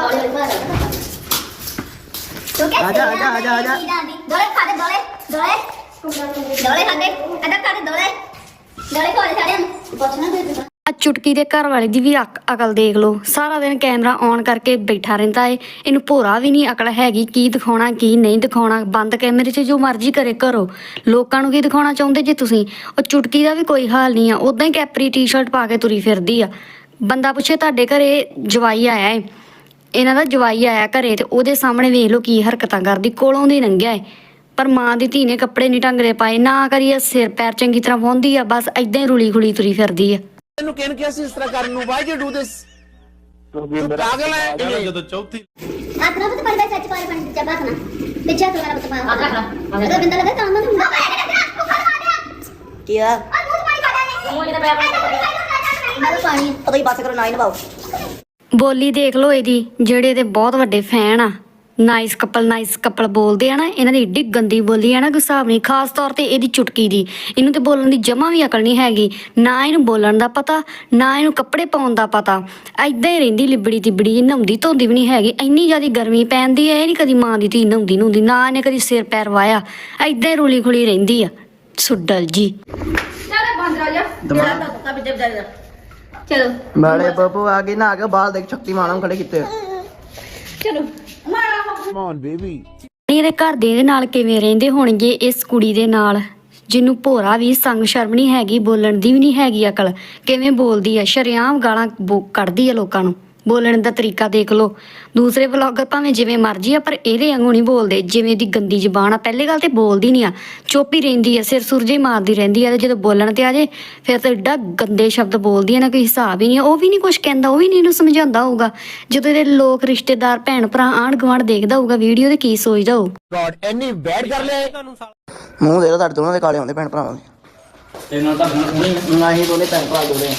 ਦੋਲੇ ਸਾਰਿਆਂ ਨੂੰ ਪੁੱਛਣਾ ਆ ਚੁਟਕੀ ਦੇ ਘਰ ਵਾਲੇ ਦੀ ਵੀ ਅਕ- ਅਕਲ ਦੇਖ ਲਓ। ਸਾਰਾ ਦਿਨ ਕੈਮਰਾ ਔਨ ਕਰਕੇ ਬੈਠਾ ਰਹਿੰਦਾ ਏ। ਇਹਨੂੰ ਭੋਰਾ ਵੀ ਨਹੀਂ ਅਕਲ ਹੈਗੀ ਕੀ ਦਿਖਾਉਣਾ ਕੀ ਨਹੀਂ ਦਿਖਾਉਣਾ। ਬੰਦ ਕੈਮਰੇ 'ਚ ਜੋ ਮਰਜ਼ੀ ਕਰੇ ਕਰੋ ਲੋਕਾਂ ਨੂੰ ਕੀ ਦਿਖਾਉਣਾ ਚਾਹੁੰਦੇ ਜੇ ਤੁਸੀਂ? ਉਹ ਚੁਟਕੀ ਦਾ ਵੀ ਕੋਈ ਹਾਲ ਨਹੀਂ ਆ। ਉਦਾਂ ਹੀ ਕੈਪਰੀ ਟੀ-ਸ਼ਰਟ ਪਾ ਕੇ ਤੁਰੀ ਫਿਰਦੀ ਆ। ਬੰਦਾ ਪੁੱਛੇ ਤੁਹਾਡੇ ਘਰੇ ਜਵਾਈ ਆਇਆ ਏ। ਇਹਨਾਂ ਦਾ ਜਵਾਈ ਆਇਆ ਘਰੇ ਤੇ ਉਹਦੇ ਸਾਹਮਣੇ ਵੇਖ ਲਓ ਕੀ ਹਰਕਤਾਂ ਕਰਦੀ ਕੋਲੋਂ ਦੀ ਲੰਘਿਆ ਏ। ਪਰ ਮਾਂ ਦੀ ਧੀ ਨੇ ਕੱਪੜੇ ਨਹੀਂ ਢੰਗਰੇ ਪਾਏ ਨਾ ਕਰੀਏ ਸਿਰ ਪੈਰ ਚੰਗੀ ਤਰ੍ਹਾਂ ਵਾਹੁੰਦੀ ਆ ਬਸ ਐਦਾਂ ਹੀ ਰੁਲੀ ਖੁਲੀ ਤੁਰੀ ਫਿਰਦੀ ਆ। ਤੈਨੂੰ ਕਿਹਨ ਕਿਹਾ ਸੀ ਇਸ ਤਰ੍ਹਾਂ ਕਰਨ ਨੂੰ? ਵਾਈ ਯੂ ਡੂ ਦਿਸ ਤੂੰ ਪਾਗਲ ਹੈ ਜਦੋਂ ਚੌਥੀ ਨਾਲ ਬਤ ਪੜਦਾ ਸੱਚ ਪਾਰ ਪੰਡ ਚੱਬਾ ਖਣਾ ਪਿੱਛੇ ਹੱਥ ਨਾਲ ਬਤ ਪਾਰ ਹੱਥ ਰੱਖ ਅਗਰ ਬਿੰਦਾ ਲੱਗਾ ਤਾਂ ਮਨ ਹੁੰਦਾ। ਕੀ ਆ ਮੂੰਹ ਮੂੰਹ ਜਿਹੜਾ ਪਿਆ ਪਾਣੀ ਪਤਾ ਹੀ ਬਸ ਕਰੋ ਨਾ ਹੀ ਨਵਾਓ। ਬੋਲੀ ਦੇਖ ਲਓ ਇਹਦੀ ਜਿਹੜੇ ਇਹਦੇ ਬਹੁਤ ਵੱਡੇ ਫੈਨ ਆ। ਨਾਈਸ ਕਪਲ ਨਾਈਸ ਕਪਲ ਬੋਲਦੇ ਆ ਨਾ ਇਹਨਾਂ ਦੀ ਏਡੀ ਗੰਦੀ ਬੋਲੀ ਆ ਨਾ ਕੋਈ ਹਿਸਾਬ ਨਹੀਂ। ਖਾਸ ਤੌਰ ਤੇ ਇਹਦੀ ਚੁਟਕੀ ਦੀ। ਇਹਨੂੰ ਤੇ ਬੋਲਣ ਦੀ ਜਮਾ ਵੀ ਅਕਲ ਨਹੀਂ ਹੈਗੀ। ਨਾ ਇਹਨੂੰ ਬੋਲਣ ਦਾ ਪਤਾ ਨਾ ਇਹਨੂੰ ਕੱਪੜੇ ਪਾਉਣ ਦਾ ਪਤਾ। ਐਦਾਂ ਹੀ ਰਹਿੰਦੀ ਲਿਬੜੀ ਤਿਬੜੀ ਨਹਾਉਂਦੀ ਧੋਂਦੀ ਵੀ ਨਹੀਂ ਹੈਗੀ। ਇੰਨੀ ਜ਼ਿਆਦੀ ਗਰਮੀ ਪੈਂਦੀ ਐ ਇਹ ਨਹੀਂ ਕਦੀ ਮਾਂ ਦੀ ਧੀ ਨਹਾਉਂਦੀ ਨਹਾਉਂਦੀ ਨਾ ਇਹਨੇ ਕਦੀ ਸਿਰ ਪੈਰ ਵਾਇਆ। ਐਦਾਂ ਹੀ ਰੁਲੀ ਖੁਲੀ ਰਹਿੰਦੀ ਆ। ਸੁੱਡਲ ਜੀ। ਚਲੋ ਬੜੇ ਬੱਬੂ ਆ ਗਏ ਨਾ ਆ ਕੇ ਬਾਹਰ ਦੇਖ ਸ਼ਕਤੀਮਾਨ ਖੜੇ ਕੀਤੇ। ਚਲੋ ਇਹਦੇ ਘਰ ਦੇ ਇਹਦੇ ਨਾਲ ਕਿਵੇਂ ਰਹਿੰਦੇ ਹੋਣਗੇ ਇਸ ਕੁੜੀ ਦੇ ਨਾਲ? ਜਿਹਨੂੰ ਭੋਰਾ ਵੀ ਸੰਗ ਸ਼ਰਮ ਨਹੀਂ ਹੈਗੀ ਬੋਲਣ ਦੀ ਵੀ ਨਹੀਂ ਹੈਗੀ ਅਕਲ। ਕਿਵੇਂ ਬੋਲਦੀ ਆ? ਸ਼ਰਿਆਮ ਗਾਲਾਂ ਬੋ- ਕੱਢਦੀ ਆ ਲੋਕਾਂ ਨੂੰ। ਬੋਲਣ ਦਾ ਤਰੀਕਾ ਦੇਖ ਲਓ। ਦੂਸਰੇ ਵਲੌਗਰ ਭਾਵੇਂ ਜਿਵੇਂ ਮਰਜ਼ੀ ਆ ਪਰ ਇਹਦੇ ਵਾਂਗੂ ਨਹੀਂ ਬੋਲਦੇ। ਜਿਵੇਂ ਦੀ ਗੰਦੀ ਜ਼ਬਾਨ ਆ ਪਹਿਲੇ ਗੱਲ ਤੇ ਬੋਲਦੀ ਨਹੀਂ ਆ। ਚੁੱਪ ਹੀ ਰਹਿੰਦੀ ਆ ਸਿਰ ਸੁਰਜੇ ਮਾਰਦੀ ਰਹਿੰਦੀ ਆ ਤੇ ਜਦੋਂ ਬੋਲਣ ਤੇ ਆ ਜੇ ਫਿਰ ਤਾਂ ਏਡਾ ਗੰਦੇ ਸ਼ਬਦ ਬੋਲਦੀ ਆ ਨਾ ਕੋਈ ਹਿਸਾਬ ਹੀ ਨਹੀਂ ਆ। ਉਹ ਵੀ ਨਹੀਂ ਕੁਝ ਕਹਿੰਦਾ ਉਹ ਵੀ ਨਹੀਂ ਇਹਨੂੰ ਸਮਝਾਉਂਦਾ ਹੋਊਗਾ। ਜਦੋਂ ਇਹਦੇ ਲੋਕ ਰਿਸ਼ਤੇਦਾਰ ਭੈਣ ਭਰਾ ਆਂਢ ਗੁਆਂਢ ਦੇਖਦਾ ਹੋਊਗਾ ਵੀਡੀਓ ਤੇ ਕੀ ਸੋਚਦਾ ਹੋਊ ਗॉड ਐਨੀ ਬੈਡ ਕਰ ਲਿਆ ਇਹ? ਮੂੰਹ ਦੇ ਲੋ ਤੁਹਾਡੇ ਦੋਨਾਂ ਦੇ ਕਾਲੇ ਹੁੰਦੇ ਭੈਣ ਭਰਾਵਾਂ ਦੇ। ਤੇ ਨਾਲ ਤਾਂ ਹੁਣੀ ਨਾ ਹੀ ਦੋਨੇ ਭੈਣ ਭਰਾ ਦੋਨੇ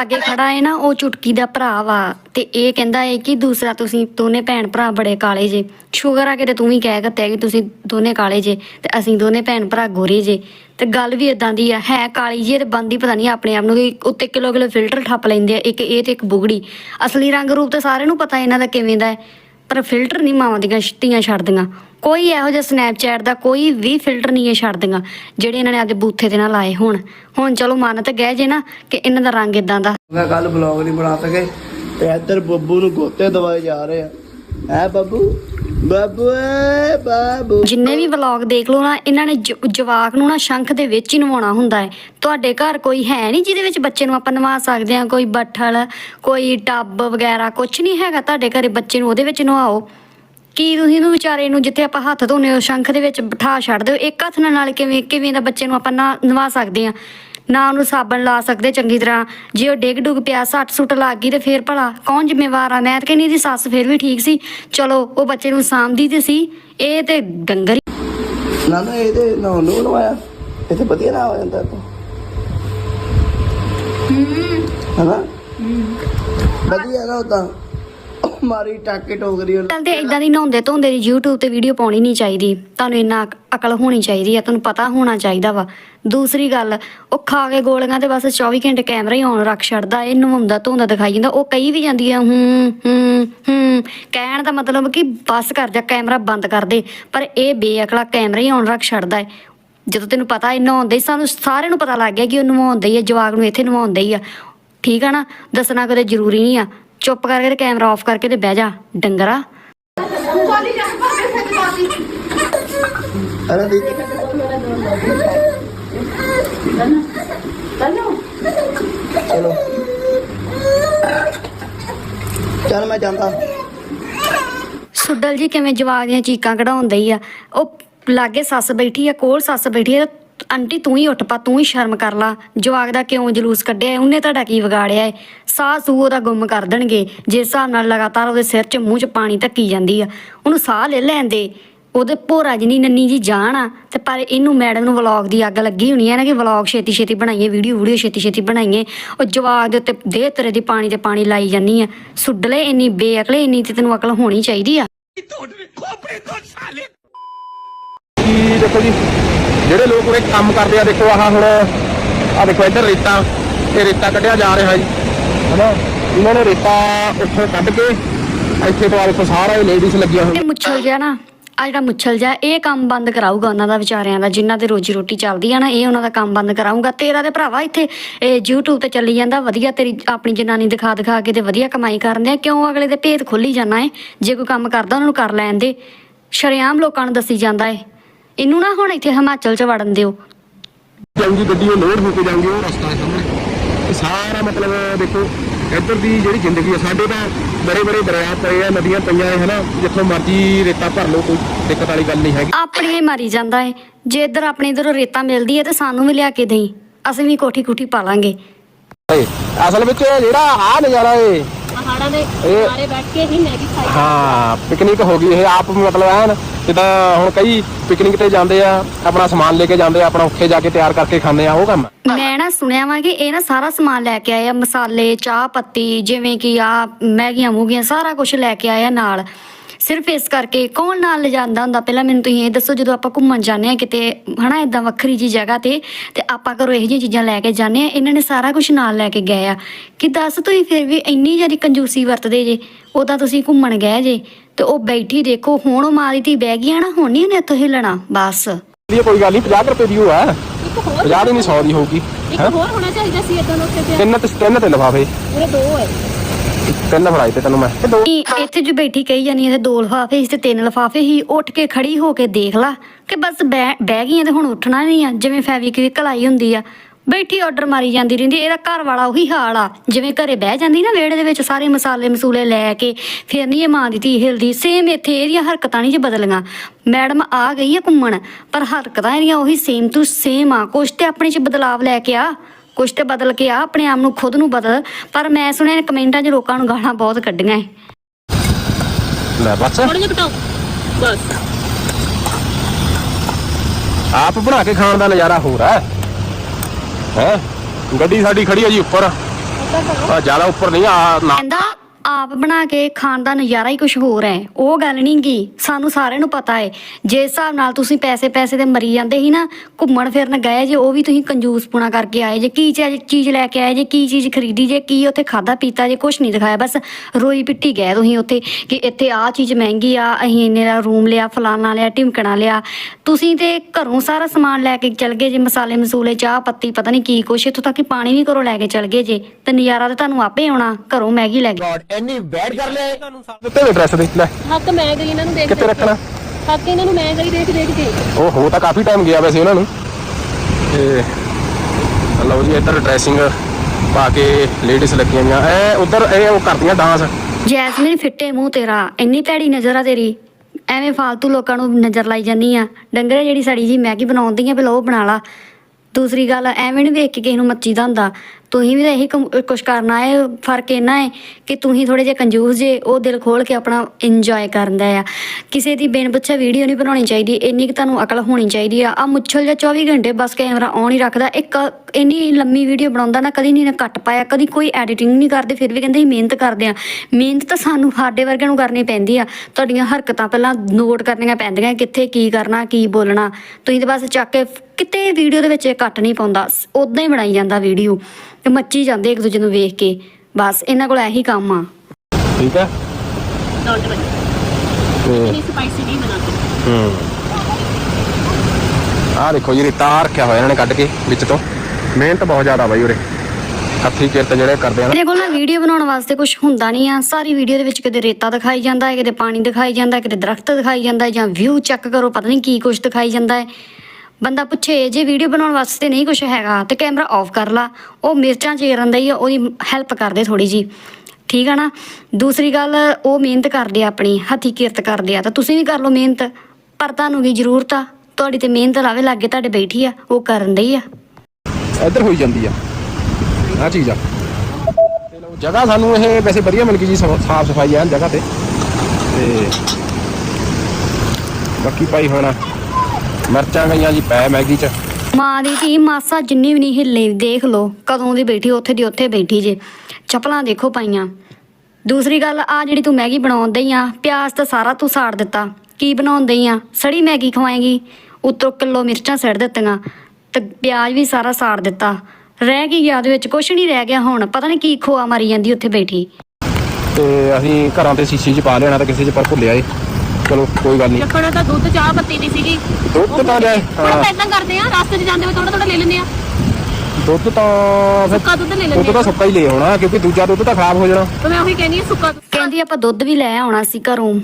ਅੱਗੇ ਖੜਾ ਹੈ ਨਾ, ਉਹ ਚੁਟਕੀ ਦਾ ਭਰਾ ਵਾ ਤੇ ਇਹ ਕਹਿੰਦਾ ਹੈ ਕਿ ਦੂਸਰਾ ਤੁਸੀਂ ਦੋਨੇ ਭੈਣ ਭਰਾ ਬੜੇ ਕਾਲੇ ਜੇ। ਸ਼ੂਗਰ ਆ ਕੇ ਤੂੰ ਵੀ ਕਹਿ ਕਰਤੇ ਕਿ ਤੁਸੀਂ ਦੋਨੇ ਕਾਲੇ ਜੇ ਤੇ ਅਸੀਂ ਦੋਨੇ ਭੈਣ ਭਰਾ ਗੋਰੇ ਜੇ। ਤੇ ਗੱਲ ਵੀ ਇਦਾਂ ਦੀ ਆ, ਹੈ ਕਾਲੀ ਜੀ ਤੇ ਬੰਦੀ ਪਤਾ ਨਹੀਂ ਆਪਣੇ ਆਪ ਨੂੰ ਕਿ ਉੱਤੇ ਕਿਲੋ ਕਿਲੋ ਫਿਲਟਰ ਠੱਪ ਲੈਂਦੇ ਆ, ਇੱਕ ਇਹ ਤੇ ਇੱਕ ਬੁਗੜੀ। ਅਸਲੀ ਰੰਗ ਰੂਪ ਤਾਂ ਸਾਰਿਆਂ ਨੂੰ ਪਤਾ ਇਹਨਾਂ ਦਾ ਕਿਵੇਂ ਦਾ ਹੈ ਪਰ ਫਿਲਟਰ ਨਹੀਂ ਮਾਵਾਂ ਦੀਆਂ ਧੀਆਂ ਛੱਡਦੀਆਂ ਕੋਈ ਇਹੋ ਜਿਹਾ ਸਨੈਪਚੈਟ ਦਾ ਕੋਈ ਵੀ ਫਿਲਟਰ ਨਹੀਂ ਇਹ ਛੱਡਦੀਆਂ ਜਿਹੜੇ ਇਹਨਾਂ ਨੇ ਆਪਦੇ ਬੂਥੇ ਦੇ ਨਾਲ ਲਾਏ ਹੋਣ। ਹੁਣ ਚਲੋ ਮੰਨ ਤੇ ਗਏ ਜੇ ਨਾ ਕਿ ਇਹਨਾਂ ਦਾ ਰੰਗ ਇਦਾਂ ਦਾ। ਮੈਂ ਕੱਲ ਬਲੌਗ ਨਹੀਂ ਬਣਾ ਸਕੇ, ਤੇ ਇੱਧਰ ਬੱਬੂ ਨੂੰ ਗੋਤੇ ਦਵਾਏ ਜਾ ਰਹੇ ਆ। ਹੈ ਬੱਬੂ? ਬੱਬੂ ਏ, ਬਾਬੂ। ਜਿੰਨੇ ਵੀ ਵਲੌਗ ਦੇਖ ਲਓ ਨਾ, ਇਹਨਾਂ ਨੇ ਜ- ਜਵਾਕ ਨੂੰ ਨਾ ਸ਼ੰਖ ਦੇ ਵਿੱਚ ਹੀ ਨਵਾਉਣਾ ਹੁੰਦਾ ਹੈ। ਤੁਹਾਡੇ ਘਰ ਕੋਈ ਹੈ ਨਹੀਂ ਜਿਹਦੇ ਵਿੱਚ ਬੱਚੇ ਨੂੰ ਆਪਾਂ ਨਵਾ ਸਕਦੇ ਹਾਂ? ਕੋਈ ਬੱਠਲ, ਕੋਈ ਟੱਬ ਵਗੈਰਾ ਕੁਝ ਨਹੀਂ ਹੈਗਾ ਤੁਹਾਡੇ ਘਰੇ ਬੱਚੇ ਨੂੰ ਉਹਦੇ ਵਿੱਚ ਨਵਾਓ। ਕੀ ਤੁਸੀਂ ਇਹਨੂੰ ਵਿਚਾਰੇ ਨੂੰ ਜਿੱਥੇ ਆਪਾਂ ਹੱਥ ਧੋਨੇ ਉਹ ਸ਼ੰਖ ਦੇ ਵਿੱਚ ਬਿਠਾ ਛੱਡ ਦਿਓ? ਇੱਕ ਹੱਥ ਨਾਲ ਨਾਲ ਕਿਵੇਂ ਕਿਵੇਂ ਦਾ ਬੱਚੇ ਨੂੰ ਆਪਾਂ ਨਾ, ਨਵਾ ਸਕਦੇ ਹਾਂ? ਨਾ ਉਹਨੂੰ ਸਾਬਣ ਲਾ ਸਕਦੇ ਚੰਗੀ ਤਰ੍ਹਾਂ। ਜੇ ਉਹ ਡਿੱਗ ਡੁੱਗ ਪਿਆ ਸੱਟ ਸੁੱਟ ਲੱਗ ਗਈ ਤੇ ਫੇਰ ਭਲਾ ਕੌਣ ਜ਼ਿੰਮੇਵਾਰ ਆ? ਮੈਂ ਤਾਂ ਕਹਿੰਦੀ ਦੀ ਸੱਸ ਫੇਰ ਵੀ ਠੀਕ ਸੀ। ਚਲੋ ਉਹ ਬੱਚੇ ਨੂੰ ਸਾਂਭਦੀ ਤੇ ਸੀ। ਇਹ ਤੇ ਡੰਗਰ ਹੀ ਨਾ ਨਾ ਇਹਦੇ ਨਾ ਨੂੰ ਨਵਾਇਆ ਇਹ ਤੇ ਵਧੀਆ ਨਾ ਹੋ ਜਾਂਦਾ ਤੂੰ ਹਨਾ? ਵਧੀਆ ਨਾ ਉਦਾਂ ਮਾਰੀ ਟਾਕੇ ਟੋਕਰੀ ਉਹਨੇ ਚੱਲ ਤੇ ਇਦਾਂ ਦੀ ਨਹਾਉਂਦੇ ਧੋਂਦੇ ਦੀ YouTube ਤੇ ਵੀਡੀਓ ਪਾਉਣੀ ਨਹੀਂ ਚਾਹੀਦੀ। ਤੁਹਾਨੂੰ ਇੰਨਾ ਅਕ- ਅਕਲ ਹੋਣੀ ਚਾਹੀਦੀ ਆ, ਤੁਹਾਨੂੰ ਪਤਾ ਹੋਣਾ ਚਾਹੀਦਾ ਵਾ। ਦੂਸਰੀ ਗੱਲ, ਉਹ ਖਾ ਕੇ ਗੋਲੀਆਂ ਤੇ ਬਸ 24 ਘੰਟੇ ਕੈਮਰਾ ਹੀ ਔਨ ਰੱਖ ਛੱਡਦਾ, ਇਹ ਨਹਾਉਂਦਾ ਧੋਂਦਾ ਦਿਖਾਈ ਜਾਂਦਾ, ਉਹ ਕਈ ਵੀ ਜਾਂਦੀ ਆ, ਹੂੰ ਹੂੰ ਹੂੰ। ਕਹਿਣ ਦਾ ਮਤਲਬ ਕਿ ਬਸ ਕਰ ਜਾ ਕੈਮਰਾ ਬੰਦ ਕਰ ਦੇ। ਪਰ ਇਹ ਬੇਅਕਲਾ ਕੈਮਰਾ ਹੀ ਔਨ ਰੱਖ ਛੱਡਦਾ ਹੈ। ਜਦੋਂ ਤੈਨੂੰ ਪਤਾ ਇਹ ਨਹਾਉਂਦੇ ਹੀ, ਸਾਨੂੰ ਸਾਰਿਆਂ ਨੂੰ ਪਤਾ ਲੱਗ ਗਿਆ ਕਿ ਉਹ ਨਹਾਉਂਦੇ ਹੀ ਆ, ਜਵਾਕ ਨੂੰ ਇੱਥੇ ਨਹਾਉਂਦੇ ਹੀ ਆ। ਠੀਕ ਆ ਨਾ? ਦੱਸਣਾ ਕਦੇ ਜ਼ਰੂਰੀ ਨਹੀਂ ਆ। ਚੁੱਪ ਕਰਕੇ ਤੇ ਕੈਮਰਾ ਆਫ ਕਰਕੇ ਤੇ ਬਹਿ ਜਾ ਡੰਗਰਾ। ਅਰੇ ਦੇਖ। ਚਲੋ। ਚਲ ਮੈਂ ਜਾਂਦਾ। ਸੁੱਡਲ ਜੀ ਕਿਵੇਂ ਜਵਾਕ ਦੀਆਂ ਚੀਕਾਂ ਕਢਾਉਂਦਾ ਆ? ਉਹ ਲਾਗੇ ਸੱਸ ਬੈਠੀ ਆ ਕੋਲ ਸੱਸ ਬੈਠੀ ਆ ਆਂਟੀ ਤੂੰ ਹੀ ਉੱਠ ਪਾ ਤੂੰ ਹੀ ਸ਼ਰਮ ਕਰ ਲਾ। ਜਵਾਕ ਦਾ ਕਿਉਂ ਜਲੂਸ ਕੱਢਿਆ ਹੈ? ਉਹਨੇ ਤੁਹਾਡਾ ਕੀ ਵਿਗਾੜਿਆ ਹੈ? ਸਾਹ ਸੂ ਉਹਦਾ ਗੁੰਮ ਕਰ ਦੇਣਗੇ। ਜਿਸ ਹਿਸਾਬ ਨਾਲ ਲਗਾਤਾਰ ਉਹਦੇ ਸਿਰ 'ਚ ਮੂੰਹ 'ਚ ਪਾਣੀ ਧੱਕੀ ਜਾਂਦੀ ਆ ਉਹਨੂੰ ਸਾਹ ਲੈ ਲੈਣ ਦੇ ਉਹਦੇ ਭੋਰਾ ਜਿਨੀ ਨੰਨੀ ਜੀ ਜਾਣ ਆ ਤੇ ਪਰ ਇਹਨੂੰ ਮੈਡਮ ਨੂੰ ਵਲੌਗ ਦੀ ਅੱਗ ਲੱਗੀ ਹੋਣੀ ਹੈ ਨਾ ਕਿ ਵਲੌਗ ਛੇਤੀ ਛੇਤੀ ਬਣਾਈਏ ਵੀਡੀਓ ਵੀਡੀਓ ਛੇਤੀ ਛੇਤੀ ਬਣਾਈਏ। ਉਹ ਜਵਾਕ ਦੇ ਉੱਤੇ ਦੇ ਤੇਰੇ ਦੀ ਪਾਣੀ ਤੇ ਪਾਣੀ ਲਾਈ ਜਾਂਦੀ ਆ। ਸੁੱਡਲੇ ਇੰਨੀ ਬੇਅਕਲੇ ਇੰਨੀ ਤੇ ਤੈਨੂੰ ਅਕਲ ਹੋਣੀ ਚਾਹੀਦੀ ਆ। ਕੀ ਦੇਖੋ ਜੀ? ਜਿਹੜੇ ਲੋਕ ਉਰੇ ਕੰਮ ਕਰਦੇ ਆ, ਦੇਖੋ ਆਹ ਹੁਣ ਆ ਦੇਖੋ ਇੱਧਰ ਰੇਤਾ, ਇਹ ਰੇਤਾ ਕੱਢਿਆ ਜਾ ਰਿਹਾ ਜੀ। ਹਨਾ? ਇਹਨਾਂ ਨੇ ਰੇਤਾ ਉੱਥੋਂ ਕੱਢ ਕੇ ਇੱਥੇ ਤੋਂ ਆ ਸਾਰਾ ਇਹ ਲੇਡੀਜ਼ ਲੱਗੀਆਂ ਹੋਈਆਂ। ਮੁੱਛਲ ਜਿਹਾ ਨਾ ਆ ਜਿਹੜਾ ਮੁੱਛਲ ਜਿਹਾ, ਇਹ ਕੰਮ ਬੰਦ ਕਰਾਊਗਾ ਉਹਨਾਂ ਦਾ ਵਿਚਾਰਿਆਂ ਦਾ, ਜਿਨ੍ਹਾਂ ਦੇ ਰੋਜੀ ਰੋਟੀ ਚੱਲਦੀ ਆ ਨਾ, ਇਹ ਉਹਨਾਂ ਦਾ ਕੰਮ ਬੰਦ ਕਰਾਊਗਾ। ਤੇਰਾ ਤੇ ਭਰਾਵਾ ਇੱਥੇ, ਇਹ YouTube ਤੇ ਚੱਲੀ ਜਾਂਦਾ, ਵਧੀਆ ਤੇਰੀ ਆਪਣੀ ਜਨਾਨੀ ਦਿਖਾ ਦਿਖਾ ਕੇ ਤੇ ਵਧੀਆ ਕਮਾਈ ਕਰਦੇ ਆ। ਕਿਉਂ ਅਗਲੇ ਦੇ ਭੇਤ ਖੋਲੀ ਜਾਣਾ ਏ? ਜੇ ਕੋਈ ਕੰਮ ਕਰਦਾ, ਉਹਨਾਂ ਨੂੰ ਕਰ ਲੈਣ ਦੇ। ਸ਼ਰੇਆਮ ਲੋਕਾਂ ਨੂੰ ਦੱਸੀ ਜਾਂਦਾ ਏ। ਇਹਨੂੰ ਨਾ ਹੁਣ ਇੱਥੇ ਹਿਮਾਚਲ ਚ ਵੜਨ ਦਿਓ। ਜਾਊਗੀ ਗੱਡੀ ਉਹ ਲੋਡ ਹੋ ਕੇ ਜਾਊਗੀ ਉਹ ਰਸਤਾ ਹੈ ਸਾਹਮਣੇ। ਇਹ ਸਾਰਾ ਮਤਲਬ ਦੇਖੋ ਇੱਧਰ ਦੀ ਜਿਹੜੀ ਜ਼ਿੰਦਗੀ ਹੈ ਸਾਡੇ ਤਾਂ ਬੜੇ ਬੜੇ ਦਰਿਆ ਪਏ ਆ ਨਦੀਆਂ ਪਈਆਂ ਹੈ ਹਨਾ? ਜਿੱਥੋਂ ਮਰਜ਼ੀ ਰੇਤਾ ਭਰ ਲਓ ਕੋਈ ਦਿੱਕਤ ਵਾਲੀ ਗੱਲ ਨਹੀਂ ਹੈਗੀ। ਆਪਣੀਆਂ ਹੀ ਮਾਰੀ ਜਾਂਦਾ ਏ। ਜੇ ਇੱਧਰ ਆਪਣੇ ਇਧਰੋਂ ਰੇਤਾ ਮਿਲਦੀ ਏ ਤੇ ਸਾਨੂੰ ਵੀ ਲਿਆ ਕੇ ਦੇਈ। ਅਸੀਂ ਵੀ ਕੋਠੀ ਕੁਠੀ ਪਾ ਲਾਂਗੇ। ਅਸਲ ਵਿੱਚ ਜਿਹੜਾ ਆ ਨਜ਼ਾਰਾ ਏ ਪਹਾੜਾਂ ਦੇ ਇਹ- ਕਿਨਾਰੇ ਬੈਠ ਕੇ ਹੀ ਮੈਗੀ ਖਾਈ ਹਾਂ ਪਿਕਨਿਕ ਹੋ ਗਈ ਇਹ ਆਪ ਮਤਲਬ ਐਨ ਜਿੱਦਾਂ ਹੁਣ ਕਈ ਪਿਕਨਿਕ ਤੇ ਜਾਂਦੇ ਆ ਆਪਣਾ ਸਮਾਨ ਲੈ ਕੇ ਜਾਂਦੇ ਆ ਆਪਣਾ ਉੱਥੇ ਜਾ ਕੇ ਤਿਆਰ ਕਰਕੇ ਖਾਂਦੇ ਆ ਉਹ ਕੰਮ ਆ। ਮੈਂ ਨਾ ਸੁਣਿਆ ਵਾ ਕਿ ਇਹ ਨਾ ਸਾਰਾ ਸਮਾਨ ਲੈ ਕੇ ਆਏ ਆ ਮਸਾਲੇ ਚਾਹ ਪੱਤੀ ਜਿਵੇਂ ਕਿ ਆ ਮੈਗੀਆਂ ਮੂਗੀਆਂ ਸਾਰਾ ਕੁਝ ਲੈ ਕੇ ਆਏ ਆ ਨਾਲ ਸਿਰਫ ਇਸ ਕਰਕੇ ਕੌਣ ਨਾਲ ਲਿਜਾਂਦਾ ਹੁੰਦਾ? ਪਹਿਲਾਂ ਮੈਨੂੰ ਤੁਸੀਂ ਇਹ ਦੱਸੋ ਜਦੋਂ ਆਪਾਂ ਘੁੰਮਣ ਜਾਂਦੇ ਆ ਕਿਤੇ ਹਨਾ ਇਦਾਂ ਵੱਖਰੀ ਜੀ ਜਗ੍ਹਾ ਤੇ ਤੇ ਆਪਾਂ ਘਰੋਂ ਇਹੋ ਜਿਹੀਆਂ ਚੀਜ਼ਾਂ ਲੈ ਕੇ ਜਾਂਦੇ ਆ ਇਹਨਾਂ ਨੇ ਸਾਰਾ ਕੁਝ ਨਾਲ ਲੈ ਕੇ ਗਏ ਆ। ਕਿ ਦੱਸ ਤੁਸੀਂ ਫਿਰ ਵੀ ਇੰਨੀ ਜ਼ਿਆਦਾ ਕੰਜੂਸੀ ਵਰਤਦੇ ਜੇ ਉਦਾਂ ਤੁਸੀਂ ਘੁੰਮਣ ਗਏ ਜੇ ਤੇ ਉਹ ਬੈਠੀ ਦੇਖੋ ਹੁਣ ਉਹ ਮਾਰੀ ਤੀ ਬਹਿ ਗਈਆਂ ਨਾ ਹੁਣ ਨਹੀਂ ਉਹਨੇ ਇੱਥੋਂ ਹਿੱਲਣਾ ਬਸ। ਇਹ ਕੋਈ ਗੱਲ ਨਹੀਂ 50 ਰੁਪਏ ਦੀ ਉਹ ਆ ਇੱਕ ਹੋਰ 50 ਦੀ ਨਹੀਂ 100 ਦੀ ਹੋਊਗੀ ਇੱਕ ਹੈਂ? ਹੋਰ ਹੋਣਾ ਚਾਹੀਦਾ ਸੀ ਇਦਾਂ ਉੱਥੇ ਤੇ। ਤਿੰਨ ਤੇ ਤਿੰਨ ਤੇ ਲਫਾਫੇ। ਪੂਰੇ ਦੋ ਹੈ ਤਿੰਨ ਫੜਾਏ ਤੇ ਤੈਨੂੰ ਮੈਂ। ਇਹ ਦੋ ਨਹੀਂ, ਇੱਥੇ ਜੋ ਬੈਠੀ ਕਹੀ ਜਾਨੀ ਇਹਦੇ ਦੋ ਲਫਾਫੇ ਸੀ ਤੇ ਤਿੰਨ ਲਫਾਫੇ ਹੀ ਉੱਠ ਕੇ ਖੜੀ ਹੋ ਕੇ ਦੇਖ ਲਾ ਕਿ ਬਸ ਬਹਿ ਬਹਿ ਗਈਆਂ ਤੇ ਹੁਣ ਉੱਠਣਾ ਨਹੀਂ ਆ ਜਿਵੇਂ ਫੈਵਿਕ ਕਲਾਈ ਹੁੰਦੀ ਆ। ਬੈਠੀ ਆਰਡਰ ਮਾਰੀ ਜਾਂਦੀ ਰਹਿੰਦੀ ਇਹਦਾ ਘਰ ਵਾਲਾ ਉਹੀ ਹਾਲ ਆ। ਜਿਵੇਂ ਘਰੇ ਬਹਿ ਜਾਂਦੀ ਨਾ ਵਿਹੜੇ ਦੇ ਵਿੱਚ ਸਾਰੇ ਮਸਾਲੇ ਮਸੂਲੇ ਲੈ ਕੇ ਫਿਰ ਨਹੀਂ ਇਹ ਮਾਂ ਦੀ ਧੀ ਹਿਲਦੀ ਸੇਮ ਇੱਥੇ ਇਹਦੀਆਂ ਹਰਕਤਾਂ ਨਹੀਂ ਜੇ ਬਦਲੀਆਂ। ਮੈਡਮ ਆ ਗਈ ਆ ਘੁੰਮਣ ਪਰ ਹਰਕਤਾਂ ਇਹਦੀਆਂ ਉਹੀ ਸੇਮ ਟੂ ਸੇਮ ਆ ਕੁਛ ਤੇ ਆਪਣੇ ਚ ਬਦਲਾਵ ਲੈ ਕੇ ਆ। ਕੁਛ ਤੇ ਬਦਲ ਕੇ ਆ ਆਪਣੇ ਆਪ ਨੂੰ ਖੁਦ ਨੂੰ ਬਦਲ। ਪਰ ਮੈਂ ਸੁਣਿਆ ਕਮੈਂਟਾਂ 'ਚ ਲੋਕਾਂ ਨੂੰ ਗਾਲਾਂ ਬਹੁਤ ਕੱਢੀਆਂ ਏ ਲੈ ਬਸ। ਥੋੜਾ ਜਿਹਾ ਘਟਾਓ। ਬਸ। ਆਪ ਬਣਾ ਕੇ ਖਾਣ ਦਾ ਨਜ਼ਾਰਾ ਹੋਰ ਹੈ ਹੈ? ਗੱਡੀ ਸਾਡੀ ਖੜੀ ਹੈ ਜੀ ਉੱਪਰ। ਆ ਜ਼ਿਆਦਾ ਉੱਪਰ ਨਹੀਂ ਆ ਨਾ ਕਹਿੰਦਾ ਆਪ ਬਣਾ ਕੇ ਖਾਣ ਦਾ ਨਜ਼ਾਰਾ ਹੀ ਕੁਝ ਹੋਰ ਹੈ। ਉਹ ਗੱਲ ਨਹੀਂ ਗੀ। ਸਾਨੂੰ ਸਾਰਿਆਂ ਨੂੰ ਪਤਾ ਹੈ। ਜੇ ਹਿਸਾਬ ਨਾਲ ਤੁਸੀਂ ਪੈਸੇ ਪੈਸੇ ਤੇ ਮਰੀ ਜਾਂਦੇ ਸੀ ਨਾ, ਘੁੰਮਣ ਫਿਰਨ ਗਏ ਜੇ, ਉਹ ਵੀ ਤੁਸੀਂ ਕੰਜੂਸਪੁਣਾ ਕਰਕੇ ਆਏ ਜੇ। ਕੀ ਚੀਜ਼ ਚੀਜ਼ ਲੈ ਕੇ ਆਏ ਜੇ, ਕੀ ਚੀਜ਼ ਖਰੀਦੀ ਜੇ, ਕੀ ਉੱਥੇ ਖਾਦਾ ਪੀਤਾ ਜੇ ਕੁਝ ਨਹੀਂ ਦਿਖਾਇਆ। ਬਸ ਰੋਈ ਪਿੱਟੀ ਗਏ ਤੁਸੀਂ ਉੱਥੇ ਕਿ ਇੱਥੇ ਆਹ ਚੀਜ਼ ਮਹਿੰਗੀ ਆ, ਅਸੀਂ ਇੰਨੇ ਦਾ ਰੂਮ ਲਿਆ ਫਲਾਣਾ ਲਿਆ, ਢਿਮਕਣਾ ਲਿਆ। ਤੁਸੀਂ ਤੇ ਘਰੋਂ ਸਾਰਾ ਸਮਾਨ ਲੈ ਕੇ ਚਲ ਗਏ ਜੇ, ਮਸਾਲੇ ਮਸੂਲੇ, ਚਾਹ ਪੱਤੀ, ਪਤਾ ਨਹੀਂ ਕੀ ਕੁਛ। ਇੱਥੋਂ ਤੱਕ ਕਿ ਪਾਣੀ ਵੀ ਘਰੋਂ ਲੈ ਕੇ ਚਲ ਗਏ ਜੇ। ਤੇ ਨਜ਼ਾਰਾ ਤੇ ਤੁਹਾਨੂੰ ਆਪੇ ਆਉਣਾ, ਘਰੋਂ ਮੈਗੀ ਲੈ ਕੇ। ਇੰਨੀ ਬੈਡ ਕਰ ਲਿਆ ਦਿੱਤੇ ਵੇ ਡਰੈਸ ਦੇ ਲੈ। ਹੱਕ ਮੈਂ ਗਈ ਇਹਨਾਂ ਨੂੰ ਦੇਖ ਕਿੱਥੇ ਦੇਖ ਰੱਖਣਾ। ਹੱਕ ਇਹਨਾਂ ਨੂੰ ਮੈਂ ਗਈ ਦੇਖ ਦੇਖ ਕੇ। ਉਹ ਹੋ ਤਾਂ ਕਾਫੀ ਟਾਈਮ ਗਿਆ ਵੈਸੇ ਉਹਨਾਂ ਨੂੰ। ਤੇ ਲਓ ਜੀ ਇੱਧਰ ਡਰੈਸਿੰਗ ਪਾ ਕੇ ਲੇਡੀਜ਼ ਲੱਗੀਆਂ ਹੋਈਆਂ। ਐ ਉਧਰ ਇਹ ਉਹ ਕਰਦੀਆਂ ਡਾਂਸ ਜੈਸਮੀਨ ਫਿੱਟੇ ਮੂੰਹ ਤੇਰਾ ਇੰਨੀ ਭੈੜੀ ਨਜ਼ਰ ਆ ਤੇਰੀ। ਐਵੇਂ ਫਾਲਤੂ ਲੋਕਾਂ ਨੂੰ ਨਜ਼ਰ ਲਾਈ ਜਾਂਦੀ ਆ। ਡੰਗਰੇ ਜਿਹੜੀ ਸੜੀ ਜੀ ਮੈਗੀ ਬਣਾਉਂਦੀ ਆ ਪਹਿਲਾਂ ਉਹ ਬਣਾ ਲਾ। ਦੂਸਰੀ ਗੱਲ ਐਵੇਂ ਨਹੀਂ ਵੇਖ ਕੇ ਕਿਸੇ ਨੂੰ ਮੱਚੀਦਾ ਹੁੰਦਾ। ਤੁਸੀਂ ਵੀ ਤਾਂ ਇਹੀ ਕੁਝ ਕਰਨਾ ਹੈ, ਫ਼ਰਕ ਇਹਨਾਂ ਹੈ ਕਿ ਤੁਸੀਂ ਥੋੜੇ ਜਿਹਾ ਕੰਜੂਸ ਜੇ, ਉਹ ਦਿਲ ਖੋਲ ਕੇ ਆਪਣਾ ਇੰਜੋਏ ਕਰਦਾ ਆ। ਕਿਸੇ ਦੀ ਬਿਨ ਪੁੱਛੇ ਵੀਡੀਓ ਨਹੀਂ ਬਣਾਉਣੀ ਚਾਹੀਦੀ, ਇੰਨੀ ਕਿ ਤੁਹਾਨੂੰ ਅਕਲ ਹੋਣੀ ਚਾਹੀਦੀ ਆ। ਆ ਮੁੱਛਲ ਜਿਹਾ 24 ਘੰਟੇ ਬਸ ਕੈਮਰਾ ਔਨ ਹੀ ਰੱਖਦਾ, ਇੱਕ ਇੰਨੀ ਲੰਮੀ ਵੀਡੀਓ ਬਣਾਉਂਦਾ ਨਾ ਕਦੀ ਨਹੀਂ ਨਾ ਕੱਟ ਪਾਇਆ ਕਦੀ ਕੋਈ ਐਡੀਟਿੰਗ ਨਹੀਂ ਕਰਦੇ ਫਿਰ ਵੀ ਕਹਿੰਦੇ ਸੀ ਮਿਹਨਤ ਕਰਦੇ ਆ ਮਿਹਨਤ ਤਾਂ ਸਾਨੂੰ ਸਾਡੇ ਵਰਗਿਆਂ ਨੂੰ ਕਰਨੀ ਪੈਂਦੀ ਆ। ਤੁਹਾਡੀਆਂ ਹਰਕਤਾਂ ਪਹਿਲਾਂ ਨੋਟ ਕਰਨੀਆਂ ਪੈਂਦੀਆਂ ਕਿੱਥੇ ਕੀ ਕਰਨਾ ਕੀ ਬੋਲਣਾ। ਤੁਸੀਂ ਤਾਂ ਬਸ ਚੱਕ ਕੇ ਕਿਤੇ ਵੀਡੀਓ ਦੇ ਵਿੱਚ ਇਹ ਕੱਟ ਨਹੀਂ ਪਾਉਂਦਾ ਉਦਾਂ ਹੀ ਬਣਾਈ ਜਾਂਦਾ ਵੀਡੀਓ ਤੇ ਮੱਚੀ ਜਾਂਦੇ ਇੱਕ ਦੂਜੇ ਨੂੰ ਵੇਖ ਕੇ। ਬਸ ਇਹਨਾਂ ਕੋਲ ਇਹੀ ਕੰਮ ਆ। ਠੀਕ ਸਪਾਈਸੀ ਨਹੀਂ ਹੂੰ। ਆਹ ਦੇਖੋ ਜੀ ਰੇਤਾ ਆਹ ਰੱਖਿਆ ਹੋਇਆ ਇਹਨਾਂ ਨੇ ਕੱਢ ਕੇ ਵਿੱਚ ਤੋਂ। ਮਿਹਨਤ ਬਹੁਤ ਜ਼ਿਆਦਾ ਬਾਈ ਉਰੇ। ਹੱਥੀ ਕਿਰਤ ਜਿਹੜੇ ਕਰਦੇ ਆ ਮੇਰੇ ਕੋਲ ਨਾ ਵੀਡੀਓ ਬਣਾਉਣ ਵਾਸਤੇ ਕੁਝ ਹੁੰਦਾ ਨਹੀਂ ਆ। ਸਾਰੀ ਵੀਡੀਓ ਦੇ ਵਿੱਚ ਕਿਤੇ ਰੇਤਾ ਦਿਖਾਈ ਜਾਂਦਾ ਹੈ, ਕਿਤੇ ਪਾਣੀ ਦਿਖਾਈ ਜਾਂਦਾ ਹੈ, ਕਿਤੇ ਦਰਖਤ ਦਿਖਾਈ ਜਾਂਦਾ ਹੈ ਜਾਂ ਵਿਊ ਚੈੱਕ ਕਰੋ, ਪਤਾ ਨਹੀਂ ਕੀ ਕੁਝ ਦਿਖਾਈ ਜਾਂਦਾ ਹੈ। ਬੰਦਾ ਪੁੱਛੇ, ਜੇ ਵੀਡੀਓ ਬਣਾਉਣ ਵਾਸਤੇ ਨਹੀਂ ਕੁਝ ਹੈਗਾ, ਤੇ ਕੈਮਰਾ ਆਫ ਕਰ ਲਾ। ਉਹ ਮਿਰਚਾਂ ਚੀਰਨ ਦਾ ਹੀ ਉਹਦੀ ਹੈਲਪ ਕਰਦੇ ਥੋੜੀ ਜੀ ਠੀਕ ਆ ਨਾ? ਦੂਸਰੀ ਗੱਲ, ਉਹ ਮਿਹਨਤ ਕਰਦੇ ਆ ਆਪਣੀ, ਹੱਥੀ ਕਿਰਤ ਕਰਦੇ ਆ। ਤਾਂ ਤੁਸੀਂ ਵੀ ਕਰ ਲਓ ਮਿਹਨਤ। ਪਰ ਤੁਹਾਨੂੰ ਕੀ ਜ਼ਰੂਰਤ ਆ? ਤੁਹਾਡੀ ਤੇ ਮਿਹਨਤ ਲਾਵੇ, ਲੱਗੇ ਤੁਹਾਡੇ ਬੈਠੀ ਆ, ਉਹ ਕਰਨ ਦੇ ਹੀ ਆ। ਇੱਧਰ ਹੋਈ ਜਾਂਦੀ ਆ। ਆ ਚੀਜ਼ ਆ। ਜਗ੍ਹਾ ਸਾਨੂੰ ਇਹ ਵੈਸੇ ਵਧੀਆ ਮਿਲ ਗਈ ਜੀ ਸਾਫ਼ ਸਫ਼ਾਈ ਆ ਜਗ੍ਹਾ ਤੇ। ਤੇ ਬਾਕੀ ਭਾਈ ਹੁਣ ਮਿਰਚਾਂ ਗਈਆਂ ਜੀ, ਪੈ ਮੈਗੀ ਚ। ਮਾਂ ਦੀ ਧੀ ਮਾਸਾ ਜਿੰਨੀ ਵੀ ਨਹੀਂ ਹਿੱਲੇ, ਦੇਖ ਲੋ ਕਦੋਂ ਦੀ ਬੈਠੀ, ਉੱਥੇ ਦੀ ਉੱਥੇ ਬੈਠੀ ਜੇ। ਚੱਪਲਾਂ ਦੇਖੋ ਪਾਈਆਂ। ਦੂਸਰੀ ਗੱਲ ਆ ਜਿਹੜੀ ਤੂੰ ਮੈਗੀ ਬਣਾਉਂਦੀ ਆ, ਪਿਆਜ਼ ਤਾਂ ਸਾਰਾ ਤੂੰ ਸਾੜ ਦਿੱਤਾ। ਕੀ ਬਣਾਉਂਦੀ ਆ? ਸੜੀ ਮੈਗੀ ਖਵਾਏਗੀ, ਉੱਤੋਂ ਕਿਲੋ ਮਿਰਚਾਂ ਸੜ ਦਿੱਤੀਆਂ। ਤੇ ਪਿਆਜ਼ ਵੀ ਸਾਰਾ ਸਾੜ ਦਿੱਤਾ। ਰਹਿ ਗਈ ਯਾਦ ਵਿੱਚ ਕੁਛ ਨਹੀਂ ਰਹਿ ਗਿਆ ਹੁਣ। ਪਤਾ ਨਹੀਂ ਕੀ ਖੋਆ ਮਾਰੀ ਜਾਂਦੀ ਉੱਥੇ ਬੈਠੀ। ਤੇ ਅਸੀਂ ਘਰਾਂ ਤੇ ਸ਼ੀਸ਼ੀ 'ਚ ਪਾ ਲੈਣਾ ਤਾਂ ਕਿਸੇ 'ਚ ਪਰ ਭੁੱਲਿਆ ਏ। ਚਲੋ ਕੋਈ ਗੱਲ ਨਹੀਂ। ਚੱਕਣਾ ਤਾਂ ਦੁੱਧ ਚਾਹ ਪੱਤੀ ਦੀ ਸੀਗੀ। ਦੁੱਧ ਤਾਂ ਲੈ ਹੁਣ ਹਾਂ, ਇਦਾਂ ਕਰਦੇ ਆ ਰਸਤੇ 'ਚ ਜਾਂਦੇ ਹੋਏ ਥੋੜਾ ਥੋੜਾ ਲੈ ਲੈਂਦੇ ਆ। ਦੁੱਧ ਤਾਂ ਫਿਰ ਸੁੱਕਾ ਦੁੱਧ ਲੈ ਦੁੱਧ ਲੈਂਦੇ ਤਾਂ ਆ। ਸੁੱਕਾ ਹੀ ਲੈ ਆਉਣਾ ਕਿਉਂਕਿ ਦੂਜਾ ਦੁੱਧ ਤਾਂ ਖਰਾਬ ਹੋ ਜਾਣਾ। ਤੇ ਮੈਂ ਉਹੀ ਕਹਿੰਦੀ ਆ ਸੁੱਕਾ ਦੁੱਧ ਕਹਿੰਦੀ ਆਪਾਂ ਦੁੱਧ ਵੀ ਲੈ ਆਉਣਾ ਸੀ ਘਰੋਂ।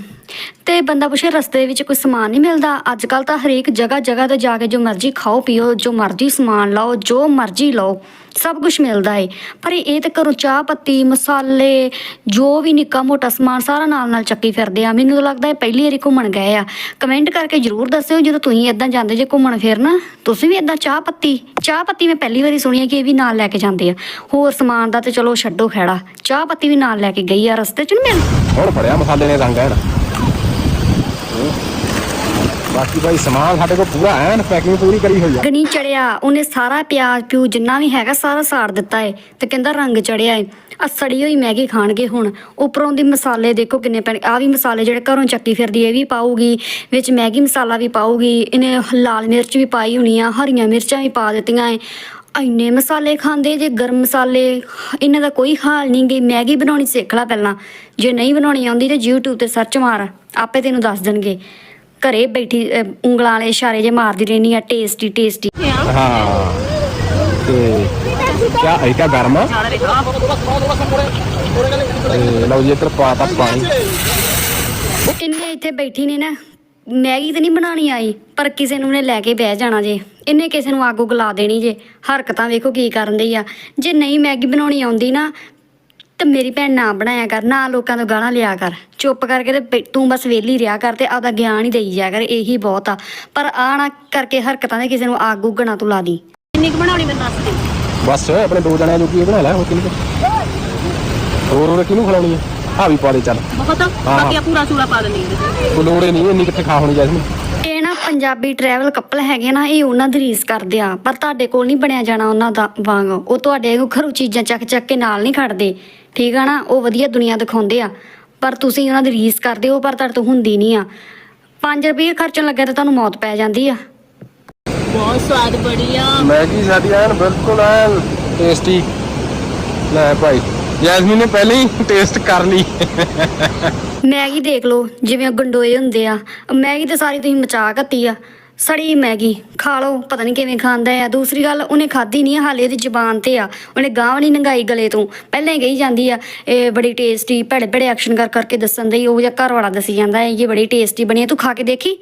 ਤੇ ਬੰਦਾ ਪੁੱਛੇ, ਰਸਤੇ ਵਿੱਚ ਕੋਈ ਸਮਾਨ ਨਹੀਂ ਮਿਲਦਾ। ਅੱਜ ਕੱਲ ਤਾਂ ਹਰੇਕ ਜਗ੍ਹਾ ਜਗ੍ਹਾ ਤੇ ਜਾ ਕੇ ਜੋ ਮਰਜ਼ੀ ਖਾਓ, ਪੀਓ, ਜੋ ਮਰਜ਼ੀ ਸਮਾਨ ਲਾਓ, ਜੋ ਮਰਜ਼ੀ ਲਓ, ਸਭ ਕੁਝ ਮਿਲਦਾ ਏ। ਪਰ ਇਹ ਤੇ ਘਰੋਂ ਚਾਹ ਪੱਤੀ, ਮਸਾਲੇ, ਜੋ ਵੀ ਨਿੱਕਾ ਮੋਟਾ ਸਮਾਨ ਸਾਰਾ ਨਾਲ ਨਾਲ ਚੱਕੀ ਫਿਰਦੇ ਆ। ਮੈਨੂੰ ਤਾਂ ਲੱਗਦਾ ਇਹ ਪਹਿਲੀ ਵਾਰੀ ਘੁੰਮਣ ਗਏ ਆ। ਕਮੈਂਟ ਕਰਕੇ ਜਰੂਰ ਦੱਸਿਓ, ਜਦੋਂ ਤੁਸੀਂ ਇਦਾਂ ਜਾਂਦੇ ਜੇ ਘੁੰਮਣ ਫਿਰਨ। ਤੁਸੀਂ ਵੀ ਇਦਾਂ ਚਾਹ ਪੱਤੀ? ਚਾਹ ਪੱਤੀ ਮੈਂ ਪਹਿਲੀ ਵਾਰੀ ਸੁਣੀ ਹੈ ਕਿ ਇਹ ਵੀ ਨਾਲ ਲੈ ਕੇ ਜਾਂਦੇ ਆ। ਹੋਰ ਸਮਾਨ ਦਾ ਤੇ ਚਲੋ ਛੱਡੋ ਖੈੜਾ ਚਾਹ ਪੱਤੀ ਵੀ ਨਾਲ ਲੈ ਕੇ ਗਈ ਆ ਰਸਤੇ 'ਚ ਨਹੀਂ ਮਿਲ ਹੁਣ ਫੜਿਆ ਮਸਾਲੇ ਨੇ ਰੰਗ ਐਨ। ਬਾਕੀ ਭਾਈ ਸਮਾਨ ਸਾਡੇ ਕੋਲ ਪੂਰਾ ਐਨ ਪੈਕਿੰਗ ਪੂਰੀ ਕਰੀ ਹੋਈ ਆ। ਗਣੀ ਚੜਿਆ, ਉਹਨੇ ਸਾਰਾ ਪਿਆਜ਼ ਪਿਊ ਜਿੰਨਾ ਵੀ ਹੈਗਾ ਸਾਰਾ ਸਾੜ ਦਿੱਤਾ ਏ ਤੇ ਕਹਿੰਦਾ ਰੰਗ ਚੜਿਆ ਏ। ਆ ਸੜੀ ਹੋਈ ਮੈਗੀ ਖਾਣਗੇ ਹੁਣ। ਉੱਪਰੋਂ ਦੀ ਮਸਾਲੇ ਦੇਖੋ ਕਿੰਨੇ ਪੈਣ ਆ ਵੀ ਮਸਾਲੇ ਜਿਹੜੇ ਘਰੋਂ ਚੱਕੀ ਫਿਰਦੀ ਇਹ ਵੀ ਪਾਊਗੀ, ਵਿੱਚ ਮੈਗੀ ਮਸਾਲਾ ਵੀ ਪਾਊਗੀ, ਇਹਨੇ ਲਾਲ ਮਿਰਚ ਵੀ ਪਾਈ ਹੋਣੀ ਆ, ਹਰੀਆਂ ਮਿਰਚਾਂ ਵੀ ਪਾ ਦਿੱਤੀਆਂ ਏ। ਇੰਨੇ ਮਸਾਲੇ ਖਾਂਦੇ ਜੇ, ਗਰਮ ਮਸਾਲੇ, ਇਹਨਾਂ ਦਾ ਕੋਈ ਹਾਲ ਨਹੀਂ ਗਈ ਮੈਗੀ ਬਣਾਉਣੀ ਸਿੱਖ ਲੈ ਪਹਿਲਾਂ। ਜੇ ਨਹੀਂ ਬਣਾਉਣੀ ਆਉਂਦੀ ਤੇ YouTube ਤੇ ਸਰਚ ਮਾਰ, ਆਪੇ ਤੈਨੂੰ ਦੱਸ ਦੇਣਗੇ। ਘਰੇ ਬੈਠੀ ਅਹ, ਉਂਗਲਾਂ ਵਾਲੇ ਇਸ਼ਾਰੇ ਜੇ ਮਾਰਦੀ ਰਹਿੰਦੀ ਆ ਟੇਸਟੀ ਟੇਸਟੀ ਹਾਂ ਤੇ ਕਿਆ ਇਹ ਕਿਆ ਗਰਮ? ਆ ਤੇ ਲਓ ਜੀ ਇੱਧਰ ਪਾਤਾ ਪਾਣੀ। ਇੰਨੇ ਇੱਥੇ ਬੈਠੀ ਨੇ ਨਾ ਮੈਗੀ ਤੇ ਨਹੀਂ ਬਣਾਣੀ ਆਈ ਪਰ ਕਿਸੇ ਨੂੰ ਨੇ ਲੈ ਕੇ ਬਹਿ ਜਾਣਾ ਜੇ। ਇਹਨੇ ਕਿਸੇ ਨੂੰ ਆਗੂ ਗਲਾ ਦੇਣੀ ਜੇ। ਹਰਕਤਾਂ ਵੇਖੋ ਕੀ ਕਰਨ ਦੀ ਆ। ਜੇ ਨਹੀਂ ਮੈਗੀ ਬਣਾਉਣੀ ਆਉਂਦੀ ਨਾ ਤੇ ਮੇਰੀ ਭੈਣ ਨਾ ਬਣਾਇਆ ਕਰ ਨਾ ਲੋਕਾਂ ਤੋਂ ਗਾਲਾਂ ਲਿਆ ਕਰ। ਚੁੱਪ ਕਰਕੇ ਤੇ ਤੂੰ ਬਸ ਵੇਲੀ ਰਿਆ ਕਰ ਤੇ ਆਪਦਾ ਗਿਆਨ ਹੀ ਦੇਈ ਜਾ ਕਰ ਇਹੀ ਬਹੁਤ ਆ। ਪਰ ਆ ਨਾ ਕਰਕੇ ਹਰਕਤਾਂ ਦੇ ਕਿਸੇ ਨੂੰ ਆਗੂ ਗਣਾ ਤੂੰ ਲਾ ਦੀ। ਕਿੰਨੀ ਕੁ ਬਣਾਉਣੀ ਮੈਨੂੰ ਦੱਸ ਦੇ ਬਸ ਆਪਣੇ ਦੋ ਜਣਿਆਂ ਨੂੰ ਕੀ ਬਣਾ ਲੈ ਹੋਰ ਕਿਹਨੂੰ ਹੋਰ ਹੋਰ ਕਿਹਨੂੰ ਖਿਲਾਉਣੀ ਆ? ਆ ਵੀ ਪਾ ਦੇ ਚੱਲ। ਬਹੁਤ ਬਾਕੀ ਆ ਪੂਰਾ ਚੂਰਾ ਪਾ ਕੋਈ ਲੋੜ ਹੀ ਨਹੀਂ ਇੰਨੀ ਕਿੱਥੇ ਖਾ ਹੋਣੀ ਜੈਸਮੀਨ ਪੰਜਾਬੀ ਟਰੈਵਲ ਕਪਲ ਹੈਗੇ ਨਾ ਇਹ ਉਹਨਾਂ ਦੀ ਰੀਸ ਕਰਦੇ ਆ। ਪਰ ਤੁਹਾਡੇ ਕੋਲ ਨਹੀਂ ਬਣਿਆ ਜਾਣਾ ਉਹਨਾਂ ਦਾ ਵਾਂਗ। ਉਹ ਤੁਹਾਡੇ ਘਰੋਂ ਚੀਜ਼ਾਂ ਚੱਕ ਚੱਕ ਕੇ ਨਾਲ ਨਹੀਂ ਖੜਦੇ। ਠੀਕ ਆ ਨਾ? ਉਹ ਵਧੀਆ ਦੁਨੀਆ ਦਿਖਾਉਂਦੇ ਆ। ਪਰ ਤੁਸੀਂ ਉਹਨਾਂ ਦੀ ਰੀਸ ਕਰਦੇ ਹੋ ਪਰ ਤੁਹਾਡੇ ਤੋਂ ਹੁੰਦੀ ਨਹੀਂ ਆ। 5 ਰੁਪਏ ਖਰਚਣ ਲੱਗੇ ਤਾਂ ਤੁਹਾਨੂੰ ਮੌਤ ਪੈ ਜਾਂਦੀ ਆ। ਬਹੁਤ ਸਵਾਦ ਬੜੀ ਆ। ਮੈਗੀ ਸਾਡੀ ਐਨ ਬਿਲਕੁਲ ਐਨ ਟੇਸਟੀ ਲੈ ਭਾਈ। ਜੈਸਮੀਨ ਨੇ ਪਹਿਲਾਂ ਹੀ ਟੇਸਟ ਕਰ ਲਈ। ਮੈਗੀ ਦੇਖ ਲਓ ਜਿਵੇਂ ਉਹ ਗੰਡੋਏ ਹੁੰਦੇ ਆ। ਮੈਗੀ ਤੇ ਸਾਰੀ ਤੁਸੀਂ ਮਚਾ ਘੱਤੀ ਆ। ਸੜੀ ਮੈਗੀ ਖਾ ਲਓ ਪਤਾ ਨਹੀਂ ਕਿਵੇਂ ਖਾਂਦਾ ਆ। ਦੂਸਰੀ ਗੱਲ ਉਹਨੇ ਖਾਧੀ ਨਹੀਂ ਹਾਲੇ ਉਹਦੀ ਜੁਬਾਨ ਤੇ ਆ। ਉਹਨੇ ਗਾਂਵ ਨਹੀਂ ਨੰਗਾਈ ਗਲੇ ਤੋਂ। ਪਹਿਲਾਂ ਹੀ ਕਹੀ ਜਾਂਦੀ ਆ ਇਹ ਬੜੀ ਟੇਸਟੀ ਭੜੇ ਭੜੇ ਐਕਸ਼ਨ ਕਰ ਕਰਕੇ ਦੱਸਣ ਦੀ ਉਹ ਜਿਹਾ ਘਰ ਵਾਲਾ ਦੱਸੀ ਜਾਂਦਾ ਇਹ ਬੜੀ ਟੇਸਟੀ ਬਣੀ ਆ, ਤੂੰ ਖਾ ਕੇ ਦੇਖੀ?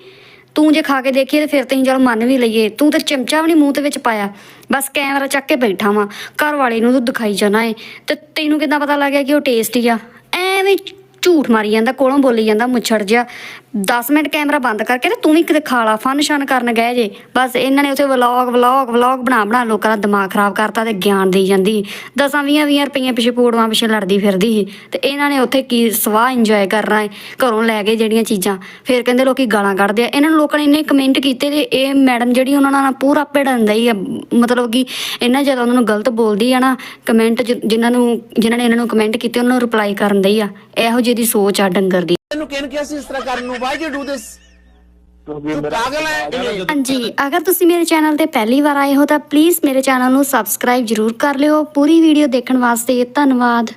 ਤੂੰ ਜੇ ਖਾ ਕੇ ਦੇਖੀਏ ਤੇ ਫਿਰ ਤੈਨੂੰ ਚਲ ਮੰਨ ਵੀ ਲਈਏ। ਤੂੰ ਤੇ ਚਮਚਾ ਵੀ ਨਹੀਂ ਮੂੰਹ ਤੇ ਵਿੱਚ ਪਾਇਆ। ਬਸ ਕੈਮਰਾ ਚੱਕ ਕੇ ਬੈਠਾ ਵਾਂ। ਘਰ ਵਾਲੇ ਨੂੰ ਤੂੰ ਦਿਖਾਈ ਜਾਣਾ ਏ। ਤੇ ਤੈਨੂੰ ਕਿੱਦਾਂ ਪਤਾ ਲੱਗਿਆ ਕਿ ਉਹ ਟੇਸਟੀ ਆ? ਐਵੇਂ ਝੂਠ ਮਾਰੀ ਜਾਂਦਾ, ਕੋਲੋਂ ਬੋਲੀ ਜਾਂਦਾ, ਮੁੱਛੜ ਜਿਹਾ। 10 ਮਿੰਟ ਕੈਮਰਾ ਬੰਦ ਕਰਕੇ ਤੇ ਤੂੰ ਵੀ ਕਿਤੇ ਖਾਲਾ ਫਨ ਸ਼ਨ ਕਰਨ ਗਏ ਜੇ। ਬਸ ਇਹਨਾਂ ਨੇ ਉੱਥੇ ਵਲੌਗ ਵਲੌਗ ਵਲੌਗ ਬਣਾ ਬਣਾ ਲੋਕਾਂ ਦਾ ਦਿਮਾਗ ਖਰਾਬ ਕਰਤਾ ਤੇ ਗਿਆਨ ਦੇਈ ਜਾਂਦੀ। ਦਸਾਂ 20 20 ਰੁਪਈਆਂ ਪਿੱਛੇ ਪੋੜਵਾਂ ਪਿੱਛੇ ਲੜਦੀ ਫਿਰਦੀ ਸੀ। ਤੇ ਇਹਨਾਂ ਨੇ ਉੱਥੇ ਕੀ ਸਵਾਹ ਇੰਜੋਏ ਕਰਨਾ ਹੈ ਘਰੋਂ ਲੈ ਕੇ ਜਿਹੜੀਆਂ ਚੀਜ਼ਾਂ। ਫਿਰ ਕਹਿੰਦੇ ਲੋਕੀ ਗਾਲਾਂ ਕੱਢਦੇ ਆ। ਇਹਨਾਂ ਨੂੰ ਲੋਕਾਂ ਨੇ ਇੰਨੇ ਕਮੈਂਟ ਕੀਤੇ ਤੇ ਇਹ ਮੈਡਮ ਜਿਹੜੀ ਉਹਨਾਂ ਨਾਲ ਪੂਰਾ ਭਿੜਨ ਹੀ ਆ, ਮਤਲਬ ਕਿ ਇਹਨਾਂ ਜਦੋਂ ਉਹਨਾਂ ਨੂੰ ਗਲਤ ਬੋਲਦੀ ਆ ਨਾ ਕਮੈਂਟ ਜਿਨ੍ਹਾਂ ਨੂੰ, ਜਿਨ੍ਹਾਂ ਨੇ ਇਹਨਾਂ ਨੂੰ ਕਮੈਂਟ ਕੀਤੇ, ਉਹਨਾਂ ਨੂੰ ਰਿਪਲਾਈ ਕਰਨ ਦਈ ਆ। ਇਹੋ ਜਿਹੀ ਦੀ ਸੋਚ ਆ ਡੰਗਰ ਦੀ। ਤੈਨੂੰ ਕਿਹਨ ਕਿਹਾ ਸੀ ਇਸ ਤਰ੍ਹਾਂ ਕਰਨ ਨੂੰ? ਵਾਈ ਯੂ ਡੂ ਦਿਸ ਤੂੰ ਪਾਗਲ ਹੈ ਹਾਂਜੀ ਅਗਰ ਤੁਸੀਂ ਮੇਰੇ ਚੈਨਲ ਤੇ ਪਹਿਲੀ ਵਾਰ ਆਏ ਹੋ ਤਾਂ ਪਲੀਜ਼ ਮੇਰੇ ਚੈਨਲ ਨੂੰ ਸਬਸਕ੍ਰਾਈਬ ਜਰੂਰ ਕਰ ਲਿਓ। ਪੂਰੀ ਵੀਡੀਓ ਦੇਖਣ ਵਾਸਤੇ ਧੰਨਵਾਦ।